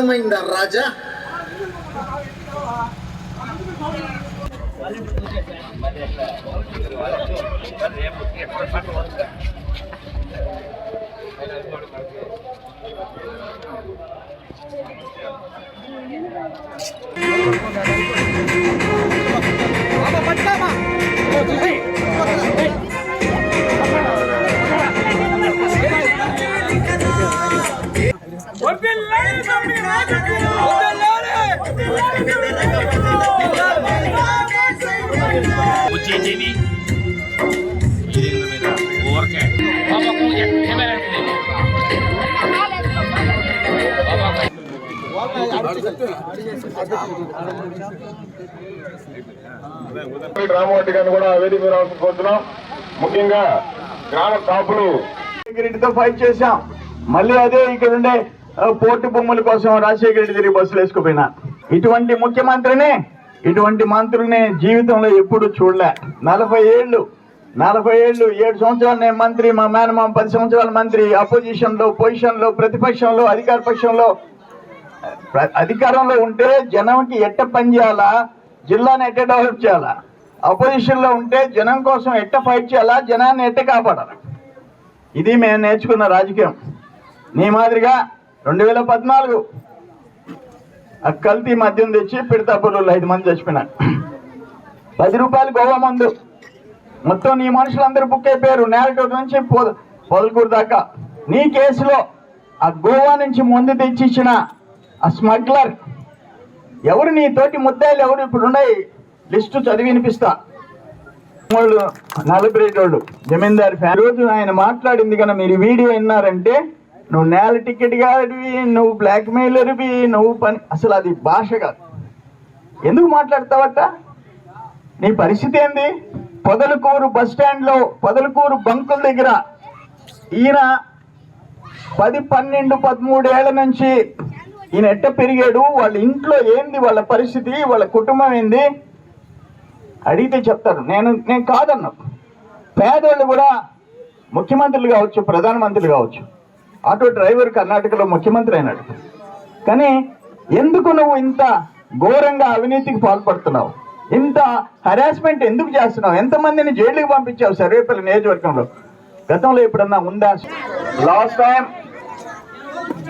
అర్థమైందా రాజా వదిలేయ్ వచ్చేసేది ఇది మీద ఊరకే బాబాకు కెమెరా రామరెడ్డి గారిని కూడా వేదిక మీద కోరుతున్నాం ముఖ్యంగా గ్రామ కాపులు రెడ్డితో ఫైట్ చేశాం. మళ్ళీ అదే ఇక్కడ ఉండే ఆ, పోర్టు భూముల కోసం రాజశేఖర రెడ్డి తిరిగి బస్సులు వేసుకుపోయినా. ఇటువంటి ముఖ్యమంత్రిని ఇటువంటి మంత్రుల్ని జీవితంలో ఎప్పుడు చూడలే. నలభై ఏళ్ళు నలభై ఏళ్ళు ఏడు సంవత్సరాలు నేను మంత్రి మా మేనమా పది సంవత్సరాల మంత్రి అపోజిషన్లో పొజిషన్లో ప్రతిపక్షంలో అధికార పక్షంలో అధికారంలో ఉంటే జనంకి ఎట్ట పని చేయాలా? జిల్లాని ఎట్ట డెవలప్ చేయాలా? అపోజిషన్లో ఉంటే జనం కోసం ఎట్ట ఫైట్ చేయాలా? జనాన్ని ఎట్ట కాపాడాలి? ఇది మేము నేర్చుకున్న రాజకీయం. నీ మాదిరిగా రెండు వేల పద్నాలుగు ఆ కల్తీ మద్యం తెచ్చి పిడతాపూర్లో ఐదు మంది చచ్చిపోయినారు. పది రూపాయలు గోవా మందు. మొత్తం నీ మనుషులందరూ బుక్ అయిపోయారు. నేరటూరు నుంచి పొద- పొదలకూరు దాకా. నీ కేసులో ఆ గోవా నుంచి మందు తెచ్చిచ్చిన ఆ స్మగ్లర్ ఎవరు నీ తోటి ముద్దాయిలు ఎవరు? ఇప్పుడు ఉన్నాయి. లిస్టు చదివి వినిపిస్తా. వాళ్ళు నలభై వాళ్ళు జమీందారు ఫ్యాన్ రోజు ఆయన మాట్లాడింది కన్నా మీరు వీడియో విన్నారంటే నువ్వు నేల టికెట్ గాడివి నువ్వు బ్లాక్ మెయిలర్వి నువ్వు పని అసలు అది భాష కాదు. ఎందుకు మాట్లాడతావట? నీ పరిస్థితి ఏంది? పొదలకూరు బస్ స్టాండ్లో పొదలకూరు బంకుల దగ్గర ఈయన పది పన్నెండు పదమూడేళ్ళ నుంచి ఈయన ఎట్ట పెరిగాడు? వాళ్ళ ఇంట్లో ఏంది? వాళ్ళ పరిస్థితి వాళ్ళ కుటుంబం ఏంది? అడిగితే చెప్తారు. నేను నేను కాదన్నా పేదోళ్ళు కూడా ముఖ్యమంత్రులు కావచ్చు ప్రధానమంత్రులు కావచ్చు. ఆటో డ్రైవర్ కర్ణాటకలో ముఖ్యమంత్రి అయినాడు. కానీ ఎందుకు నువ్వు ఇంత ఘోరంగా అవినీతికి పాల్పడుతున్నావు? ఇంత హరాస్మెంట్ ఎందుకు చేస్తున్నావు? ఎంతమందిని జైలుకి పంపించావు సర్వేపల్లి నియోజకవర్గంలో? గతంలో ఎప్పుడన్నా ఉందా? లాస్ట్ టైం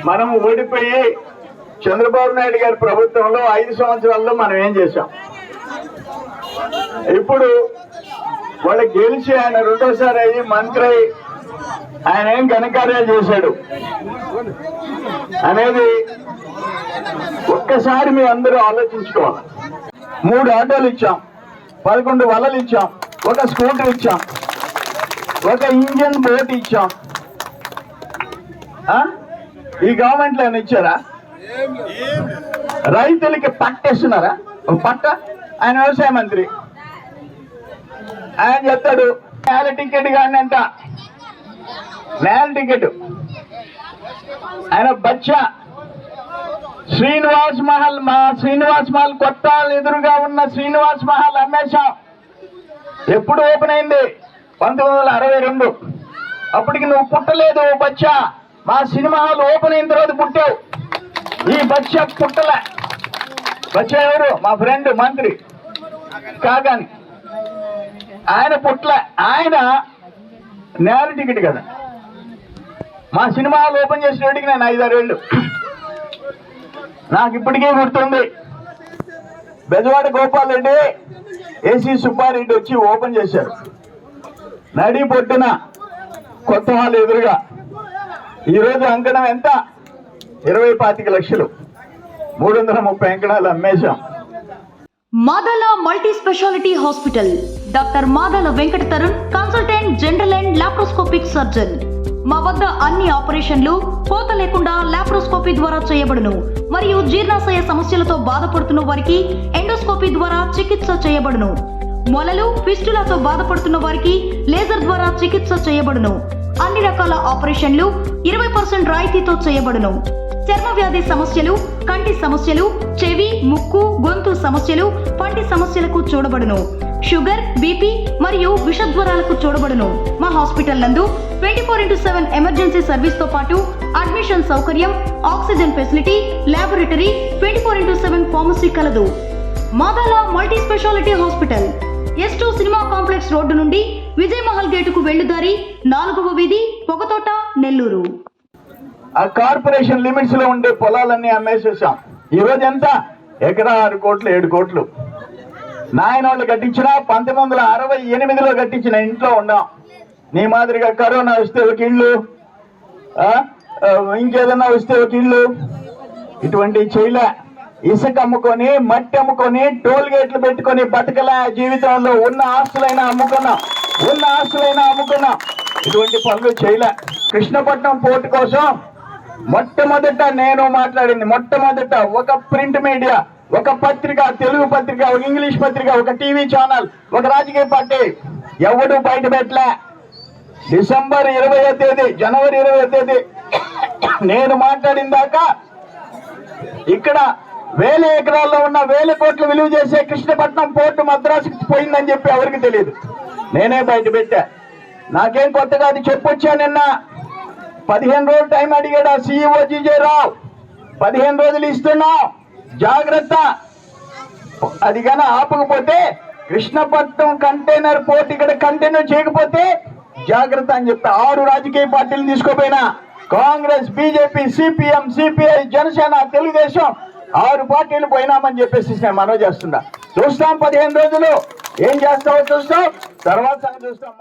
మనం ఓడిపోయి చంద్రబాబు నాయుడు గారి ప్రభుత్వంలో ఐదు సంవత్సరాల్లో మనం ఏం చేశాం? ఇప్పుడు వాళ్ళు గెలిచి ఆయన రెండోసారి అయ్యి మంత్రి ఆయన ఏం ఘనకార్యాలు చేశాడు? అనేది ఒక్కసారి మీ అందరూ ఆలోచించుకోవాలి. మూడు ఆటోలు ఇచ్చాం పదకొండు వలలు ఇచ్చాం ఒక స్కూటర్ ఇచ్చాం ఒక ఇంజన్ బోట్ ఇచ్చాం. ఆ? ఈ గవర్నమెంట్లో ఇచ్చారా? రైతులకి పట్టేస్తున్నారా ఒక పట్ట? ఆయన వ్యవసాయ మంత్రి. ఆయన చెప్తాడు టికెట్ కానీ అంట నేల టికెట్. ఆయన బచ్చా. శ్రీనివాస్ మహల్ మా శ్రీనివాస్ మహల్ కొత్త ఎదురుగా ఉన్న శ్రీనివాస్ మహల్ అమ్మేశాం. ఎప్పుడు ఓపెన్ అయింది? పంతొమ్మిది వందల అరవై రెండు. అప్పటికి నువ్వు పుట్టలేదు బచ్చా. మా సినిమా హాల్ ఓపెన్ అయిన తర్వాత పుట్టావు. ఈ బచ్చా పుట్టలే. బచ్చా ఎవరు? మా ఫ్రెండ్ మంత్రి. కాగాని ఆయన పుట్ల ఆయన నేల టికెట్ కదా. మా సినిమా ఓపెన్ చేసినట్టుకి నేను ఐదారు ఏళ్ళు. నాకు ఇప్పటికీ గుర్తుంది. బెజవాడ గోపాల్ రెడ్డి ఏసీ సుబ్బారెడ్డి వచ్చి ఓపెన్ చేశారు. నడి పొట్టున కొత్త హాల్ ఎదురుగా. ఈరోజు అంకణం ఎంత? ఇరవై పాతిక లక్షలు. మూడు వందల ముప్పై అంకణాలు అమ్మేశాం. Madala multi speciality hospital. Doctor Madala Venkata Tarun consultant general and laparoscopic surgeon. మా వద్ద అన్ని ఆపరేషన్లు కోత లేకుండా లాప్రోస్కోపీ ద్వారా చేయబడును. మరియు జీర్ణాశయ సమస్యలతో బాధపడుతున్న వారికి ఎండోస్కోపీ ద్వారా చికిత్స చేయబడును. మొలలు పిస్టులతో బాధపడుతున్న వారికి లేజర్ ద్వారా చికిత్స చేయబడును. అన్ని రకాల ఆపరేషన్లు ఇరవై పర్సెంట్ రాయితీతో చేయబడును. చర్మ వ్యాధి సమస్యలు కంటి సమస్యలు చెవి ముక్కు గొంతు సమస్యలు పంటి సమస్యలకు చూడబడును. షుగర్ బీపీ మరియు విషజ్వరాలకు చూడబడును. మా హాస్పిటల్ నందు twenty four into seven emergency సర్వీస్తో పాటు అడ్మిషన్ సౌకర్యం oxygen facility laboratory twenty four into seven pharmacy కలదు. Madala multi speciality hospital. S two cinema complex road నుండి విజయ్ మహల్ గేటుకు వెళ్ళుదారి నాలుగవ వీధి పొగతోట నెల్లూరు. ఆ కార్పొరేషన్ లిమిట్స్లో ఉండే పొలాలన్నీ అమ్మేసేసాం. ఈ రోజు ఎంత ఎకరా ఆరు కోట్లు ఏడు కోట్లు. నాయన వాళ్ళు కట్టించిన పంతొమ్మిది వందల అరవై ఎనిమిదిలో కట్టించిన ఇంట్లో ఉన్నాం. నీ మాదిరిగా కరోనా వస్తే ఒక ఇల్లు ఇంకేదన్నా వస్తే ఒక ఇల్లు. ఇటువంటి చేయలే ఇసుక అమ్ముకొని మట్టి అమ్ముకొని టోల్ గేట్లు పెట్టుకొని బతకలే జీవితంలో ఉన్న ఆస్తులైనా అమ్ముకున్నాం. ఉన్న ఆస్తులైనా అమ్ముకున్నాం. ఇటువంటి పనులు చేయలే. కృష్ణపట్నం పోర్టు కోసం మొట్టమొదట నేను మాట్లాడింది మొట్టమొదట ఒక ప్రింట్ మీడియా ఒక పత్రిక తెలుగు పత్రిక ఒక ఇంగ్లీష్ పత్రిక ఒక టీవీ ఛానల్ ఒక రాజకీయ పార్టీ. ఎవడు బయట పెట్టలే. డిసెంబర్ ఇరవై తేదీ జనవరి ఇరవై తేదీ. నేను మాట్లాడిన దాకా ఇక్కడ వేల ఎకరాల్లో ఉన్న వేల కోట్లు విలువ చేసే కృష్ణపట్నం పోర్టు మద్రాసుకి పోయిందని చెప్పి ఎవరికి తెలియదు. నేనే బయట పెట్టా. నాకేం కొత్తగా అది చెప్పొచ్చా నిన్న? పదిహేను రోజులు టైం అడిగాడు ఆ సీఈఓ జీజే రావు పదిహేను రోజులు ఇస్తున్నాం జాగ్రత్త. అది కానీ ఆపకపోతే కృష్ణపట్నం కంటైనర్ పోర్ట్ ఇక్కడ కంటైనర్ చేయకపోతే జాగ్రత్త అని చెప్పి ఆరు రాజకీయ పార్టీలు తీసుకోపోయినా. Congress BJP CPM CPI Janasena Telugu Desam ఆరు పార్టీలు పోయినామని చెప్పేసి నేను మనవి చేస్తున్నా. చూస్తాం పదిహేను రోజులు. ఏం చేస్తావో చూస్తాం. తర్వాత చూస్తాం.